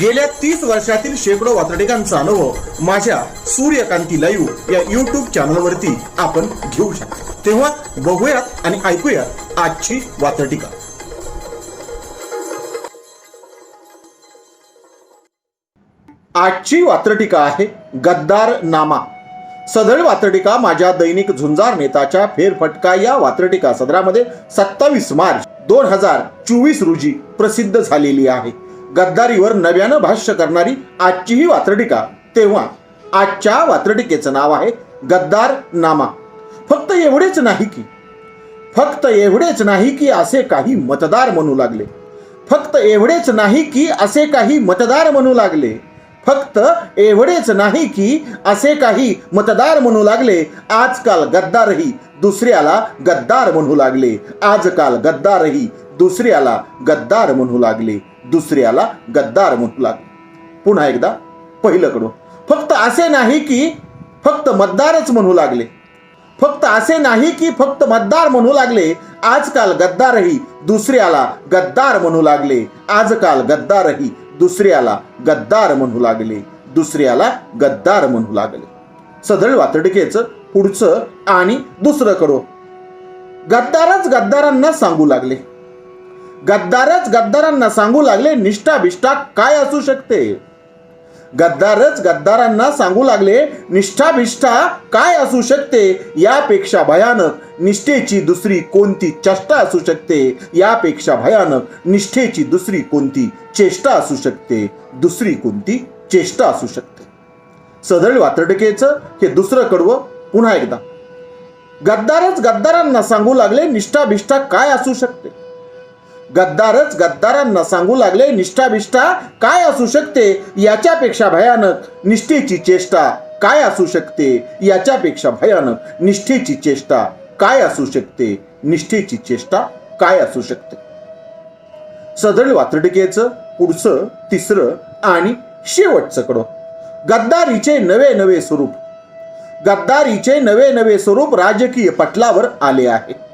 गेल्या तीस वर्षातील शेकडो वातडिकांचा अनुभव माझ्या सूर्यकांती लाईव्ह या युट्यूब चॅनलवरती आपण घेऊ शकतो. तेव्हा बघूयात आणि ऐकूयात आजची वातटिका आजची वात्रटिका आहे गद्दार नामा. सदळ वात्रटिका माझ्या दैनिक झुंजार नेताच्या फेरफटका या वात्रटिका सदरामध्ये सत्तावीस मार्च दोन हजार चोवीस रोजी प्रसिद्ध झालेली आहे. गद्दारीवर नव्यानं भाष्य करणारी आजची ही वात्रटिका. तेव्हा आजच्या वात्रटिकेचं नाव आहे गद्दार नामा फक्त एवढेच नाही की फक्त एवढेच नाही की असे काही मतदार म्हणू लागले. फक्त एवढेच नाही की असे काही मतदार म्हणू लागले. फक्त एवढेच नाही की असे काही मतदार म्हणू लागले आजकाल गद्दारही दुसऱ्याला गद्दार म्हणू लागले. आजकाल गद्दारही दुसऱ्याला गद्दार म्हणू लागले. दुसऱ्याला गद्दार म्हणू लागले. पुन्हा एकदा पहिलं कडून फक्त असे नाही की फक्त मतदारच म्हणू लागले. फक्त असे नाही की फक्त मतदार म्हणू लागले. आजकाल गद्दारही दुसऱ्याला गद्दार म्हणू लागले. आजकाल गद्दारही दुसऱ्याला गद्दार म्हणू लागले दुसऱ्याला गद्दार म्हणू लागले. सदळ वातडिकेचं पुढचं आणि दुसरं करो. गद्दारच गद्दारांना सांगू लागले. गद्दारच गद्दारांना सांगू लागले निष्ठा बिष्ठा काय असू शकते? गद्दारच गद्दारांना सांगू लागले निष्ठाभिष्ठा काय असू शकते? यापेक्षा भयानक निष्ठेची दुसरी कोणती चेष्टा असू शकते? यापेक्षा भयानक निष्ठेची दुसरी कोणती चेष्टा असू शकते? दुसरी कोणती चेष्टा असू शकते? सदळ वातडकेचं हे दुसरं कडवं पुन्हा एकदा. गद्दारच गद्दारांना सांगू लागले निष्ठाभिष्ठा काय असू शकते? गद्दारच गद्दारांना सांगू लागले निष्ठाभिष्ठा काय असू शकते याच्यापेक्षा भयानक? निष्ठेची चेष्टा काय असू शकते याच्यापेक्षा भयानक? निष्ठेची चेष्टा काय असू शकते? निष्ठेची चेष्टा काय असू शकते? सदळ वात्रटिकेचं पुढचं तिसरं आणि शेवटचं कडो गद्दारीचे नवे नवे स्वरूप. गद्दारीचे नवे नवे स्वरूप राजकीय पटलावर आले आहे.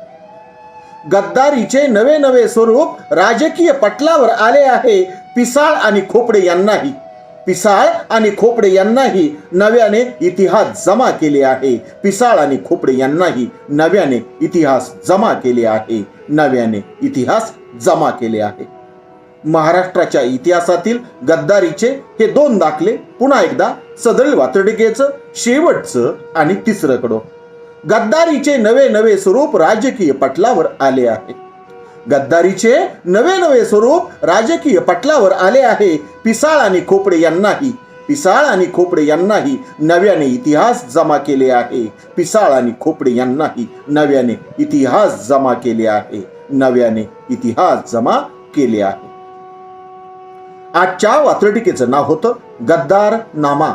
गद्दारीचे नवे नवे स्वरूप राजकीय पटलावर आले आहे. पिसाळ आणि खोपडे यांनाही. पिसाळ आणि खोपडे यांनाही नव्याने इतिहास जमा केले आहे. पिसाळ आणि खोपडे यांनाही नव्याने इतिहास जमा केले आहे. नव्याने इतिहास जमा केले आहे. महाराष्ट्राच्या इतिहासातील गद्दारीचे हे दोन दाखले पुन्हा एकदा सदळ वातडिकेचं शेवटचं आणि तिसरं कडो. गद्दारीचे नवे नवे स्वरूप राजकीय पटलावर आले आहे. गद्दारीचे नवे नवे स्वरूप राजकीय पटलावर आले आहे. पिसाळ आणि खोपडे यांनाही पिसाळ आणि खोपडे यांनाही नव्याने इतिहास जमा केले आहे. पिसाळ आणि खोपडे यांनाही नव्याने इतिहास जमा केले आहे. नव्याने इतिहास जमा केले आहे. आजच्या वात्रटिकेचं नाव होतं गद्दार नामा